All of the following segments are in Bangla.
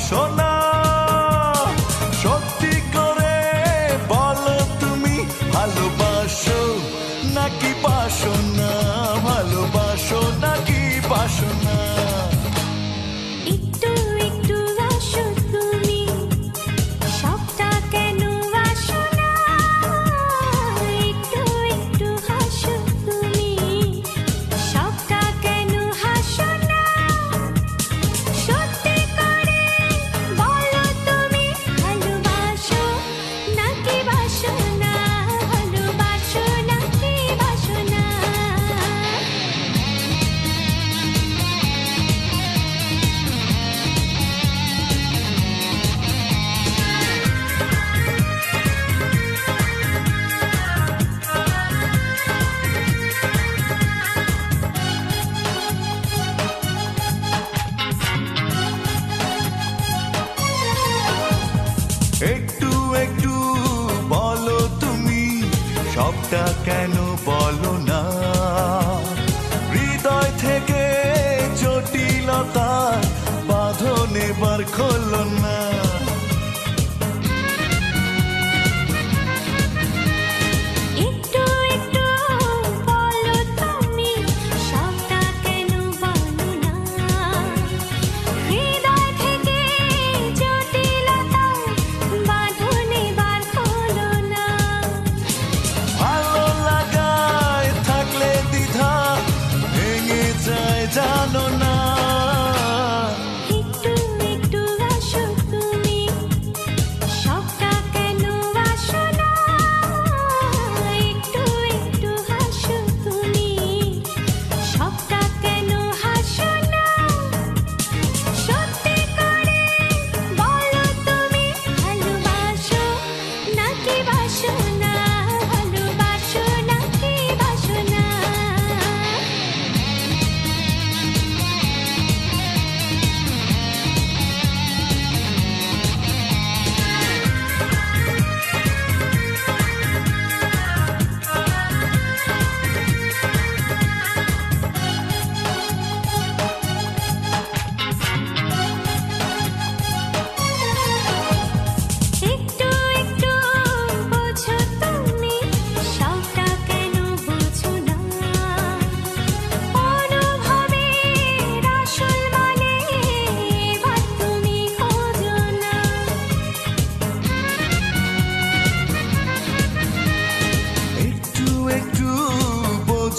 sola. একটু একটু বলো তুমি সবটা কেন বলো না?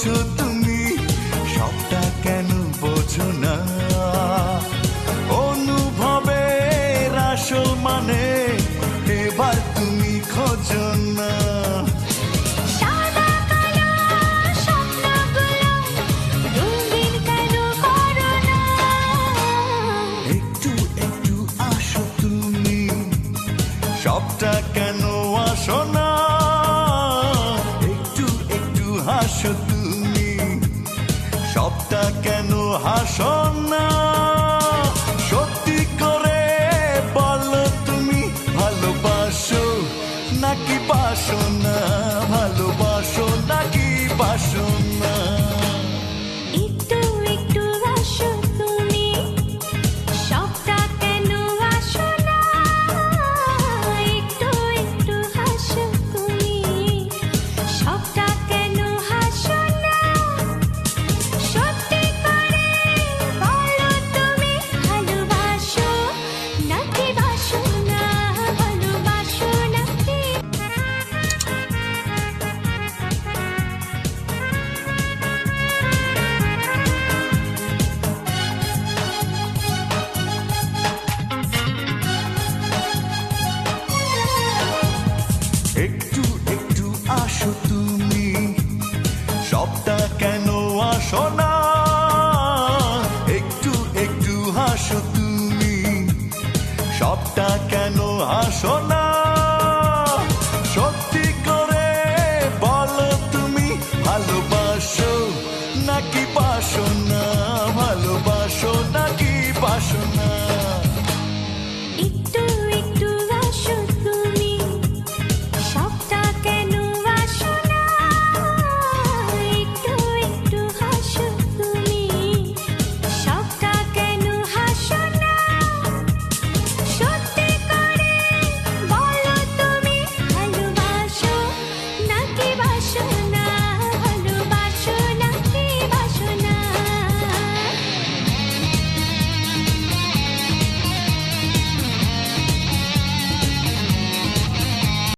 বোঝো তুমি সবটা কেন বোঝো না? অনুভবের আসল মানে এবার তুমি খোঁজো না। মুখটা কেন হাসন না? কেন আসো না?